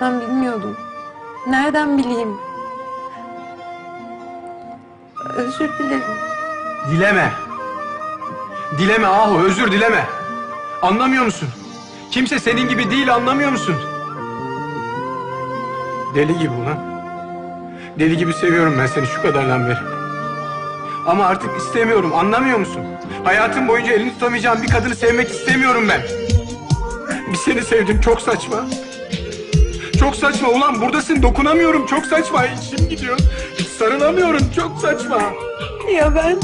Ben bilmiyordum. Nereden bileyim? Özür dilerim. Dileme. Dileme Ahu özür dileme. Anlamıyor musun? Kimse senin gibi değil anlamıyor musun? Deli gibi ulan. Deli gibi seviyorum ben seni şu kadardan beri. Ama artık istemiyorum anlamıyor musun? Hayatım boyunca elini tutamayacağım bir kadını sevmek istemiyorum ben. Bir seni sevdim çok saçma. Çok saçma ulan buradasın dokunamıyorum çok saçma içim gidiyor. Sarılamıyorum çok saçma. Ya ben?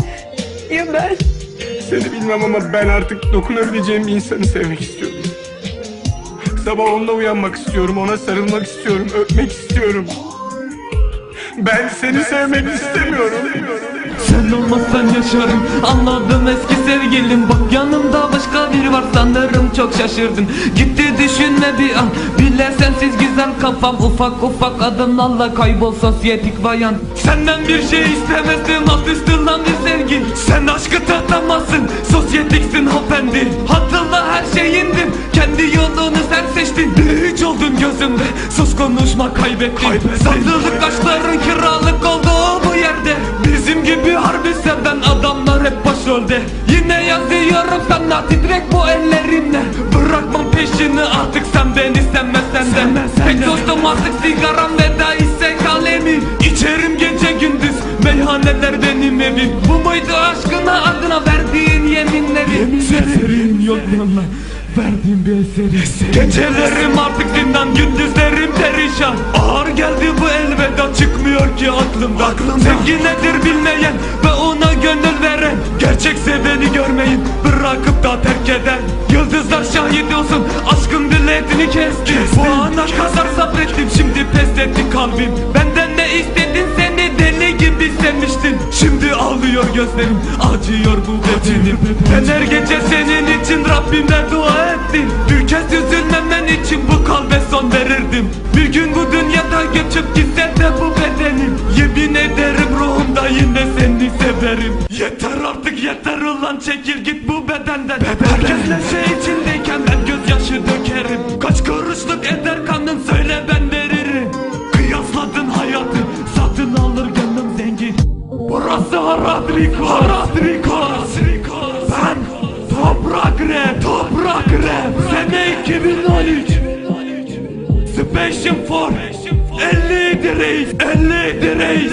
Ya ben? Seni bilmem ama ben artık dokunabileceğim bir insanı sevmek istiyorum. Sabah onunla uyanmak istiyorum, ona sarılmak istiyorum, öpmek istiyorum. Ben seni sevmek istemiyorum. Sen olmazsan yaşarım Anladım eski sevgilim Bak yanımda başka biri var çok şaşırdın Gitti düşünme bir an. Bile sensiz güzel kafam. Ufak ufak adımlarla kaybol sosyetik bayan. Senden bir şey istemezdim. Alt üstü lan bir sevgi. Sen aşkı tatamazsın Sosyetiksin hanımefendi. Hatırla her şeyindim. Kendi yolunu sen seçtin. Hiç oldun gözümde. Sus konuşma kaybettin. Satılık aşkların kiralık yazıyorum sana titrek bu ellerimle Bırakmam peşini artık sen beni sevmezsen de. Tek dostum artık sigaram veda ise kalemi. İçerim gece gündüz meyhaneler benim evim. Bu muydu aşkına adına verdiğin yeminleri? Seferin yok yanına Verdiğim bir eseri. Gecelerim artık zindan gündüzlerim perişan. Ağır geldi bu elveda çıkmıyor ki aklımdan. Sevgi nedir bilmeyen ve ona gönül veren. Gerçek seveni görmeyin da terk eden Yıldızlar şahit olsun aşkın biletini kesti Bu ana kadar sabrettim şimdi pes etti kalbim. Benden ne istedin seni deli gibi sevmiştin Şimdi ağlıyor gözlerim acıyor bu bedenim. Ben her gece senin için Rabbime dua ettim. Bir kez üzülmemen için bu kalbe son verirdim. Bir gün bu dünyada göçüp gitse de bu bedenim. Yemin ederim ruhumda yine seni severim. Yeter artık yeter ulan çekil git bu bedenden. Herkes Records Harad Records Ben Toprak Rap Toprak Rap. Sene 2013 Special for 50 Reis 50 Reis